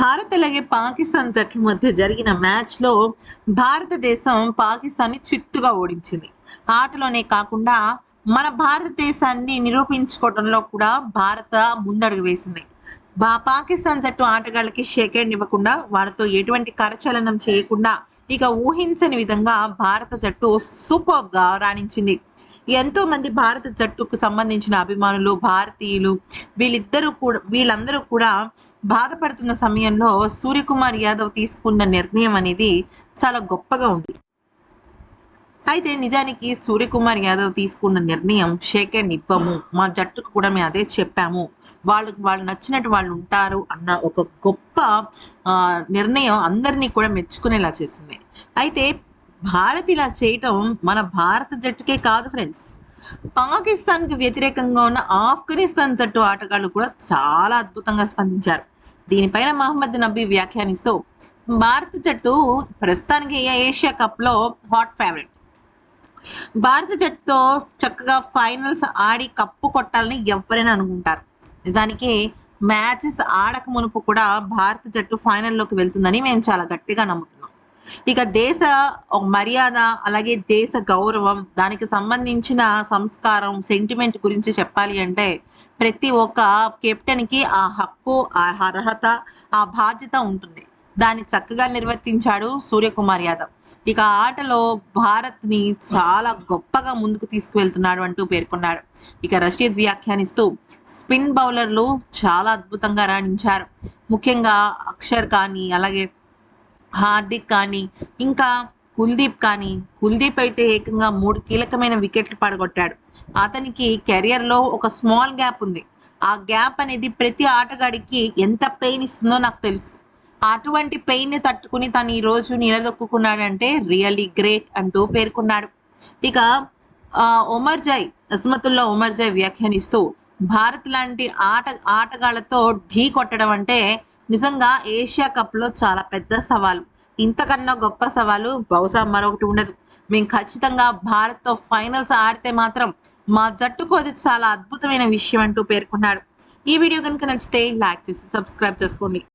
భారత్ అలాగే పాకిస్తాన్ జట్ల మధ్య జరిగిన మ్యాచ్లో భారతదేశం పాకిస్తాన్ని చిత్తుగా ఓడించింది. ఆటలోనే కాకుండా మన భారతదేశాన్ని నిరూపించుకోవడంలో కూడా భారత ముందడుగు వేసింది. బా పాకిస్తాన్ జట్టు ఆటగాళ్ళకి షేక్ ఇవ్వకుండా వాళ్ళతో ఎటువంటి కరచలనం చేయకుండా ఇక ఊహించని విధంగా భారత జట్టు సూపర్గా రాణించింది. ఎంతో మంది భారత జట్టుకు సంబంధించిన అభిమానులు భారతీయులు వీళ్ళిద్దరూ కూడా వీళ్ళందరూ కూడా బాధపడుతున్న సమయంలో సూర్యకుమార్ యాదవ్ తీసుకున్న నిర్ణయం అనేది చాలా గొప్పగా ఉంది. అయితే నిజానికి సూర్యకుమార్ యాదవ్ తీసుకున్న నిర్ణయం షేక్ అండ్ ఇవ్వము. మా జట్టుకు కూడా మేము అదే చెప్పాము. వాళ్ళకి వాళ్ళు నచ్చినట్టు వాళ్ళు ఉంటారు అన్న ఒక గొప్ప ఆ, నిర్ణయం అందరినీ కూడా మెచ్చుకునేలా చేసింది. అయితే భారత్ ఇలా చేయటం మన భారత జట్టుకే కాదు ఫ్రెండ్స్ పాకిస్తాన్కి వ్యతిరేకంగా ఉన్న ఆఫ్ఘనిస్తాన్ జట్టు ఆటగాళ్ళు కూడా చాలా అద్భుతంగా స్పందించారు. దీనిపైన మహమ్మద్ నబీ వ్యాఖ్యానిస్తూ భారత జట్టు ప్రస్తుతానికి ఏషియా కప్లో హాట్ ఫేవరెట్ భారత జట్టుతో చక్కగా ఫైనల్స్ ఆడి కప్పు కొట్టాలని ఎవరైనా అనుకుంటారు. నిజానికి మ్యాచెస్ ఆడక మునుపు కూడా భారత జట్టు ఫైనల్లోకి వెళ్తుందని మేము చాలా గట్టిగా నమ్ముతున్నాం. ఇక దేశ మర్యాద అలాగే దేశ గౌరవం దానికి సంబంధించిన సంస్కారం సెంటిమెంట్ గురించి చెప్పాలి అంటే ప్రతి ఒక్క కెప్టెన్కి ఆ హక్కు ఆ అర్హత ఆ బాధ్యత ఉంటుంది. దాన్ని చక్కగా నిర్వర్తించాడు సూర్యకుమార్ యాదవ్. ఇక ఆటలో భారత్ని చాలా గొప్పగా ముందుకు తీసుకువెళ్తున్నాడు అంటూ పేర్కొన్నాడు. ఇక రషీద్ వ్యాఖ్యానిస్తూ స్పిన్ బౌలర్లు చాలా అద్భుతంగా రాణించారు. ముఖ్యంగా అక్షర్ కానీ అలాగే హార్దిక్ కానీ ఇంకా కుల్దీప్ కానీ కుల్దీప్ అయితే ఏకంగా మూడు కీలకమైన వికెట్లు పడగొట్టాడు. అతనికి కెరియర్లో ఒక స్మాల్ గ్యాప్ ఉంది. ఆ గ్యాప్ అనేది ప్రతి ఆటగాడికి ఎంత పెయిన్ ఇస్తుందో నాకు తెలుసు. అటువంటి పెయిన్ని తట్టుకుని తను ఈ రోజు నిలదొక్కున్నాడంటే రియల్లీ గ్రేట్ అంటూ పేర్కొన్నాడు. ఇక ఆ, ఒమర్ జై అస్మతుల్లా ఒమర్ జై వ్యాఖ్యానిస్తూ భారత్ లాంటి ఆట ఆటగాళ్ళతో ఢీ కొట్టడం అంటే నిజంగా ఏషియా కప్లో చాలా పెద్ద సవాలు. ఇంతకన్నా గొప్ప సవాలు బహుశా మరొకటి ఉండదు. మేము ఖచ్చితంగా భారత్తో ఫైనల్స్ ఆడితే మాత్రం మా జట్టుకు అది చాలా అద్భుతమైన విషయం అంటూ పేర్కొన్నాడు. ఈ వీడియో కనుక నచ్చితే లైక్ చేసి సబ్స్క్రైబ్ చేసుకోండి.